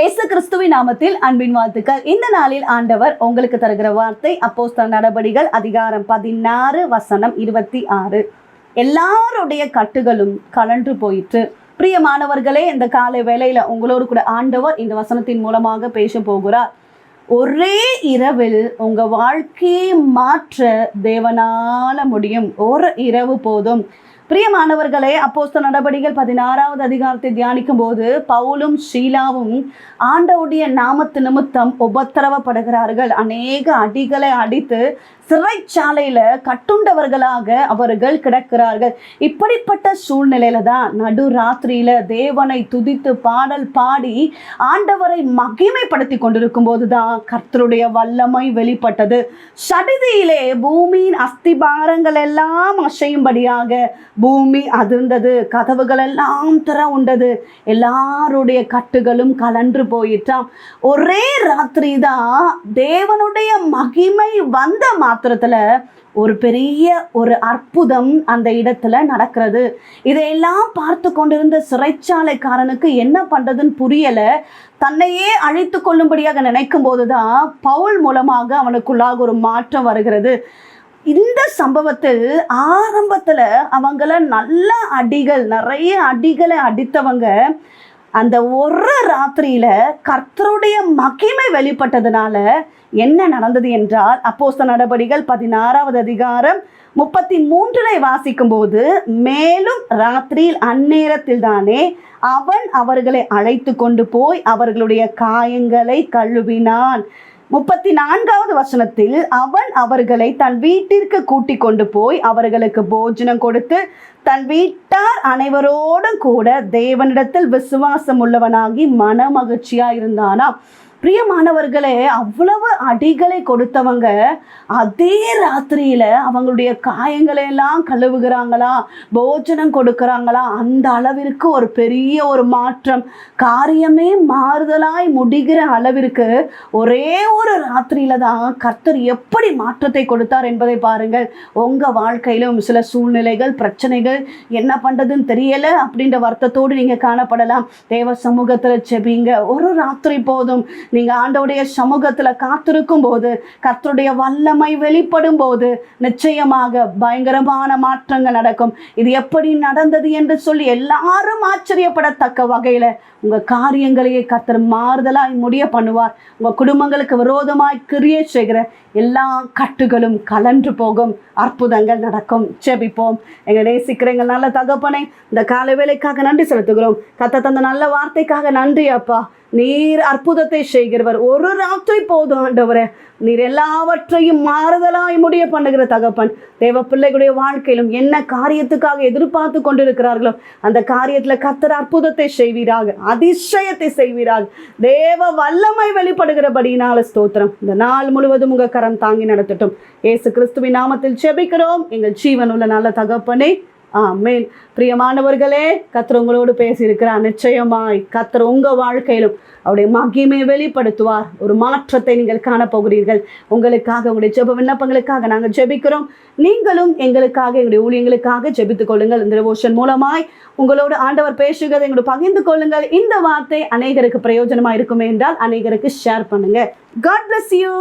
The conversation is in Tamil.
இயேசு கிறிஸ்துவின் நாமத்தில் அன்பின் வாழ்த்துக்கள். இந்த நாளில் ஆண்டவர் உங்களுக்கு தருகிற வார்த்தை அப்போஸ்தல நடபடிகள் அதிகாரம் பதினாறு வசனம் இருபத்தி ஆறு. எல்லாருடைய கட்டுகளும் கலன்று போயிற்று. பிரியமானவர்களே இந்த காலை வேளையில உங்களோடு கூட ஆண்டவர் இந்த வசனத்தின் மூலமாக பேச போகிறார். ஒரே இரவில் உங்க வாழ்க்கையை மாற்ற தேவனால முடியும். ஒரு இரவு போதும். பிரியமானவர்களே அப்போஸ்த நடபடிகள் பதினாறாவது அதிகாரத்தை தியானிக்கும் போது பவுலும் ஷீலாவும் ஆண்டவுடைய நாமத்து நிமித்தம் உபத்திரவப்படுகிறார்கள். அநேக அடிகளை அடித்து சிறைச்சாலையில கட்டுண்டவர்களாக அவர்கள் கிடக்கிறார்கள். இப்படிப்பட்ட சூழ்நிலையில தான் நடு ராத்திரியில தேவனை துதித்து பாடல் பாடி ஆண்டவரை மகிமைப்படுத்தி கொண்டிருக்கும் போதுதான் கர்த்தருடைய வல்லமை வெளிப்பட்டது. சடிதியிலே பூமியின் அஸ்திபாரங்கள் எல்லாம் அசையும்படியாக பூமி அதிர்ந்தது. கதவுகள் எல்லாம் திற உண்டது. எல்லாருடைய கட்டுகளும் கலன்று போயிட்டான் ஒரே ராத்திரி தான் தேவனுடைய மகிமை வந்த மாத்திரத்துல ஒரு பெரிய ஒரு அற்புதம் அந்த இடத்துல நடக்கிறது. இதையெல்லாம் பார்த்து கொண்டிருந்த சிறைச்சாலைக்காரனுக்கு என்ன பண்றதுன்னு புரியல. தன்னையே அழைத்து கொள்ளும்படியாக நினைக்கும் போதுதான் பவுல் மூலமாக அவனுக்குள்ளாக ஒரு மாற்றம் வருகிறது. இந்த சம்பவத்தில் ஆரம்பத்தில் அவங்கள நல்ல அடிகள் நிறைய அடிகளை அடித்தவங்க அந்த ஒரு ராத்திரியில கர்த்தருடைய மகிமை வெளிப்பட்டதுனால என்ன நடந்தது என்றால் அப்போஸ்த நடபடிகள் பதினாறாவது அதிகாரம் முப்பத்தி மூன்றினை வாசிக்கும் போது மேலும் ராத்திரியில் அந்நேரத்தில் தானே அவன் அவர்களை அழைத்து கொண்டு போய் அவர்களுடைய காயங்களை கழுவினான். முப்பத்தி நான்காவது வசனத்தில் அவன் அவர்களை தன் வீட்டிற்கு கூட்டிக் கொண்டு போய் அவர்களுக்கு போஜனம் கொடுத்து தன் வீட்டார் அனைவரோடும் கூட தேவனிடத்தில் விசுவாசம் உள்ளவனாகி மன மகிழ்ச்சியா இருந்தானாம் பிரியமானவர்களே அவ்வளவு அடிகளை கொடுத்தவங்க அதே ராத்திரியில அவங்களுடைய காயங்களை எல்லாம் கழுவுகிறாங்களா போஜனம் கொடுக்கறாங்களா அந்த அளவிற்கு ஒரு பெரிய ஒரு மாற்றம் காரியமே மாறுதலாய் முடிகிற அளவிற்கு ஒரே ஒரு ராத்திரியில தான் கர்த்தர் எப்படி மாற்றத்தை கொடுத்தார் என்பதை பாருங்கள். உங்க வாழ்க்கையிலும் சில சூழ்நிலைகள் பிரச்சனைகள் என்ன பண்றதுன்னு தெரியல அப்படின்ற வருத்தத்தோடு நீங்க காணப்படலாம். தேவ சமூகத்துல செபிங்க ஒரு ராத்திரி போதும். நீங்க ஆண்டவுடைய சமூகத்துல காத்திருக்கும் போது கர்த்தருடைய வல்லமை வெளிப்படும் போது நிச்சயமாக பயங்கரமான மாற்றங்கள் நடக்கும். இது எப்படி நடந்தது என்று சொல்லி எல்லாரும் ஆச்சரியப்படத்தக்க வகையில உங்க காரியங்களையே கர்த்தர் மாறுதலாய் முடிய பண்ணுவார். உங்க குடும்பங்களுக்கு விரோதமாய் கிரியை செய்கிற எல்லா கட்டுகளும் கலன்று போகும். அற்புதங்கள் நடக்கும். செபிப்போம் எங்க நேசிக்கிற எங்கள் நல்ல தகப்பனை இந்த கால வேலைக்காக நன்றி செலுத்துகிறோம். கத்த தந்த நல்ல வார்த்தைக்காக நன்றி அப்பா. நீர் அற்புதத்தை செய்கிறவர். ஒரு ராத்திரி போதும் ஆண்டவரே. நீர் எல்லாவற்றையும் மாறுதலாய் முடிய பண்ணுகிற தகப்பன். தேவ பிள்ளைகளுடைய வாழ்க்கையிலும் என்ன காரியத்துக்காக எதிர்பார்த்து கொண்டிருக்கிறார்களோ அந்த காரியத்துல கத்தர் அற்புதத்தை செய்வீராக அதிசயத்தை செய்வீராக. தேவ வல்லமை வெளிப்படுகிறபடினால ஸ்தோத்திரம். இந்த நாள் முழுவதும் உங்க கரம் தாங்கி நடத்தட்டும். ஏசு கிறிஸ்துவின் நாமத்தில் செபிக்கிறோம் எங்கள் ஜீவன் உள்ள நல்ல தகப்பனே ஆமேன். பிரியமானவர்களே கத்தர் உங்களோடு பேசியிருக்கிறார். நிச்சயமாய் கத்தர் உங்கள் வாழ்க்கையிலும் அவருடைய மகிமை வெளிப்படுத்துவார். ஒரு மாற்றத்தை நீங்கள் காணப்போகிறீர்கள். உங்களுக்காக உங்களுடைய ஜெப விண்ணப்பங்களுக்காக நாங்கள் ஜெபிக்கிறோம். நீங்களும் எங்களுக்காக எங்களுடைய ஊழியங்களுக்காக ஜெபித்துக் கொள்ளுங்கள். இந்த டிவோஷன் மூலமாய் உங்களோடு ஆண்டவர் பேசுகிறதை எங்களோட பகிர்ந்து கொள்ளுங்கள். இந்த வார்த்தை அநேகருக்கு பிரயோஜனமாக இருக்குமே என்றால் அநேகருக்கு ஷேர் பண்ணுங்க. God bless you